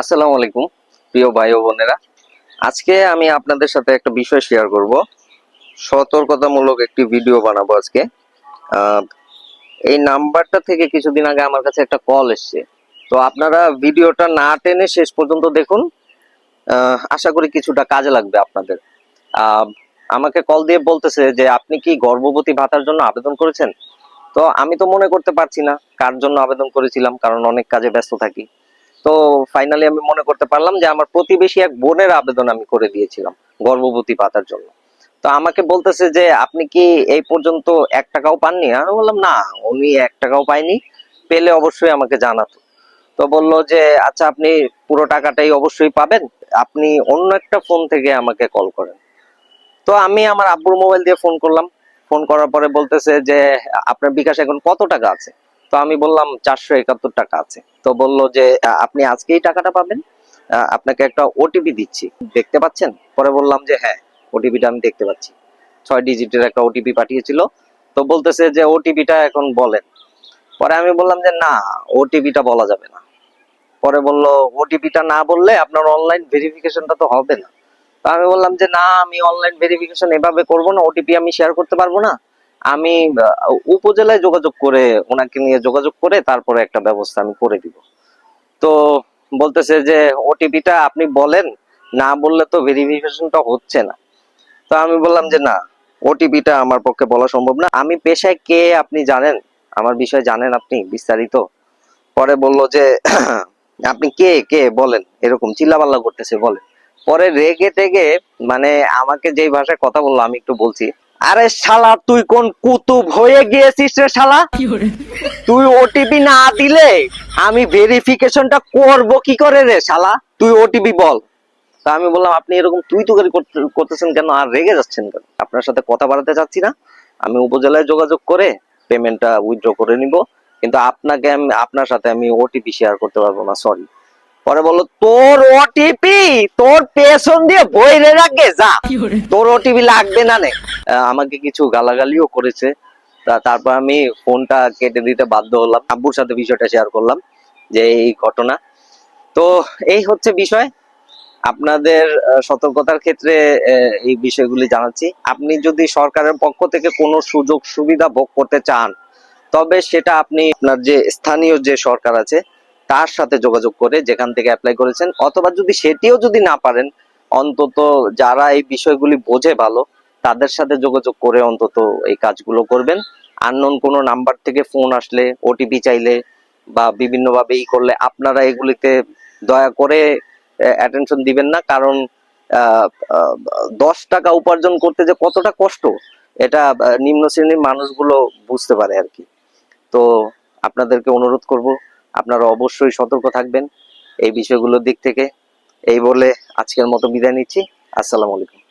আসসালামু আলাইকুম, প্রিয় ভাই ও বোনেরা। আজকে আমি আপনাদের সাথে একটা বিষয় শেয়ার করব। সতর্কতামূলক একটি ভিডিও বানাবো আজকে। এই নাম্বারটা থেকে কিছুদিন আগে আমার কাছে একটা কল এসছে। তো আপনারা ভিডিওটা না টেনে শেষ পর্যন্ত দেখুন। আশা করি কিছুটা কাজে লাগবে আপনাদের। আমাকে কল দিয়ে বলতেছে যে, আপনি কি গর্ভবতী ভাতার জন্য আবেদন করেছেন? তো আমি তো মনে করতে পারছি না কার জন্য আবেদন করেছিলাম, কারণ অনেক কাজে ব্যস্ত থাকি। তো ফাইনালি আমি মনে করতে পারলাম যে আমার প্রতিবেশী এক বোনের আবেদন আমি করে দিয়েছিলাম গর্ভবতী ভাতার জন্য। তো আমাকে বলতেছে যে, আপনি কি এই পর্যন্ত এক টাকাও পাননি? আমি বললাম, না, উনি এক টাকাও পাইনি পেলে অবশ্যই আমাকে জানাতো। তো বলল যে আচ্ছা আপনি পুরো টাকাটাই অবশ্যই পাবেন। আপনি অন্য একটা ফোন থেকে আমাকে কল করেন। তো আমি আমার আব্বুর মোবাইল দিয়ে ফোন করলাম। ফোন করার পরে বলতেছে যে, আপনার বিকাশ এখন কত টাকা আছে? তো আমি বললাম চারশো একাত্তর টাকা আছে। তো বলল যে আপনি আজকেই টাকাটা পাবেন। আপনাকে একটা ওটিপি দিচ্ছি। দেখতে পাচ্ছেন? পরে বললাম যে হ্যাঁ ওটিপিটা আমি দেখতে পাচ্ছি। ছয় ডিজিটের একটা ওটিপি পাঠিয়েছিল। তো বলতেছে যে ওটিপিটা এখন বলেন। পরে আমি বললাম যে, না ওটিপিটা বলা যাবে না। পরে বলল ওটিপিটা না বললে আপনার অনলাইন ভেরিফিকেশনটা তো হবে না। তো আমি বললাম যে, না, আমি অনলাইন ভেরিফিকেশন এভাবে করব না। ওটিপি আমি শেয়ার করতে পারব না। আমি উপজেলায় যোগাযোগ করে ওনাকে নিয়ে যোগাযোগ করে তারপরে একটা ব্যবস্থা আমি করে দিব। তো বলতেছে যে ওটিপিটা আপনি বলেন, না বললে তো ভেরিফিকেশনটা হচ্ছে না। তো আমি বললাম যে, না ওটিপিটা আমার পক্ষে বলা সম্ভব না। আমি পেশায় কে আপনি জানেন? আমার বিষয়ে জানেন আপনি, বিস্তারিত। পরে বলল যে, আপনি কে কে বলেন? এরকম চিল্লাপাল্লা করতেছে বলেন পরে রেগে টেগে মানে আমাকে যেই ভাষায় কথা বলল, আমি একটু বলছি। আরে শালা তুই কোন কুতুব হয়ে গিয়েছিস রে শালা? তুই ওটিপি না দিলে আমি ভেরিফিকেশনটা করব কি করে রে শালা? তুই ওটিপি বল। তা আমি বললাম আপনি এরকম তুই তো করে করতেছেন কেন? আর রেগে যাচ্ছেন কেন? আপনার সাথে কথা বাড়াতে চাচ্ছি না। আমি উপজেলায় যোগাযোগ করে পেমেন্টটা উইথড্র করে নিব। কিন্তু আপনাকে আমি আপনার সাথে আমি ওটিপি শেয়ার করতে পারব না সরি পরে বলল তোর ওটিপি তোর পেছন দিয়ে বইরে রাখবে যা। তোর ওটিপি লাগবে না নে। আমাকে কিছু গালাগালিও করেছে। তারপর আমি ফোনটা কেটে দিতে বাধ্য হলাম। আব্বুর সাথে বিষয়টা শেয়ার করলাম যে এই ঘটনা। তো এই হচ্ছে বিষয়। আপনাদের সতর্কতার ক্ষেত্রে এই বিষয়গুলি জানাচ্ছি। আপনি যদি সরকারের পক্ষ থেকে কোনো সুযোগ সুবিধা ভোগ করতে চান, তবে সেটা আপনি আপনার যে স্থানীয় যে সরকার আছে, তার সাথে যোগাযোগ করে যেখান থেকে অ্যাপ্লাই করেছেন। অথবা যদি সেটিও যদি না পারেন, অন্তত যারা এই বিষয়গুলি বোঝে ভালো তাদের সাথে যোগাযোগ করে অন্তত এই কাজগুলো করবেন। আননোন কোনো নাম্বার থেকে ফোন আসলে ওটিপি চাইলে বা বিভিন্নভাবে ই করলে আপনারা এগুলিতে দয়া করে অ্যাটেনশন দিবেন না। কারণ দশ টাকা উপার্জন করতে যে কতটা কষ্ট, এটা নিম্ন শ্রেণির মানুষগুলো বুঝতে পারে আর কি। তো আপনাদেরকে অনুরোধ করব, আপনারা অবশ্যই সতর্ক থাকবেন এই বিষয়গুলোর দিক থেকে। এই বলে আজকের মতো বিদায় নিচ্ছি। আসসালামু আলাইকুম।